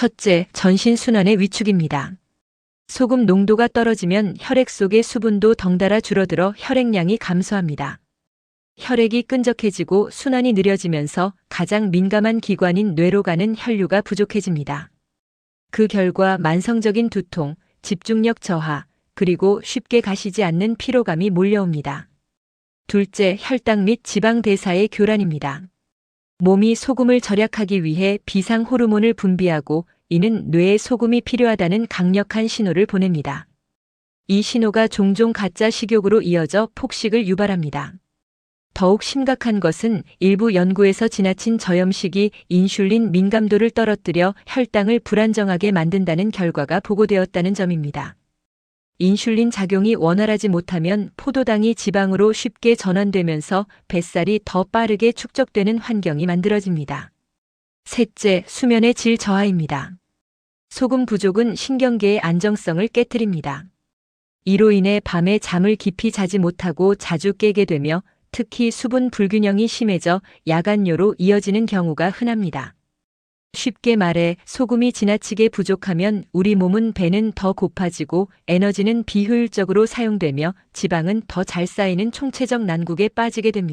첫째, 전신순환의 위축입니다. 소금 농도가 떨어지면 혈액 속의 수분도 덩달아 줄어들어 혈액량이 감소합니다. 혈액이 끈적해지고 순환이 느려지면서 가장 민감한 기관인 뇌로 가는 혈류가 부족해집니다. 그 결과 만성적인 두통, 집중력 저하, 그리고 쉽게 가시지 않는 피로감이 몰려옵니다. 둘째, 혈당 및 지방 대사의 교란입니다. 몸이 소금을 절약하기 위해 비상 호르몬을 분비하고 이는 뇌에 소금이 필요하다는 강력한 신호를 보냅니다. 이 신호가 종종 가짜 식욕으로 이어져 폭식을 유발합니다. 더욱 심각한 것은 일부 연구에서 지나친 저염식이 인슐린 민감도를 떨어뜨려 혈당을 불안정하게 만든다는 결과가 보고되었다는 점입니다. 인슐린 작용이 원활하지 못하면 포도당이 지방으로 쉽게 전환되면서 뱃살이 더 빠르게 축적되는 환경이 만들어집니다. 셋째, 수면의 질 저하입니다. 소금 부족은 신경계의 안정성을 깨뜨립니다. 이로 인해 밤에 잠을 깊이 자지 못하고 자주 깨게 되며 특히 수분 불균형이 심해져 야간요로 이어지는 경우가 흔합니다. 쉽게 말해 소금이 지나치게 부족하면 우리 몸은 배는 더 고파지고 에너지는 비효율적으로 사용되며 지방은 더 잘 쌓이는 총체적 난국에 빠지게 됩니다.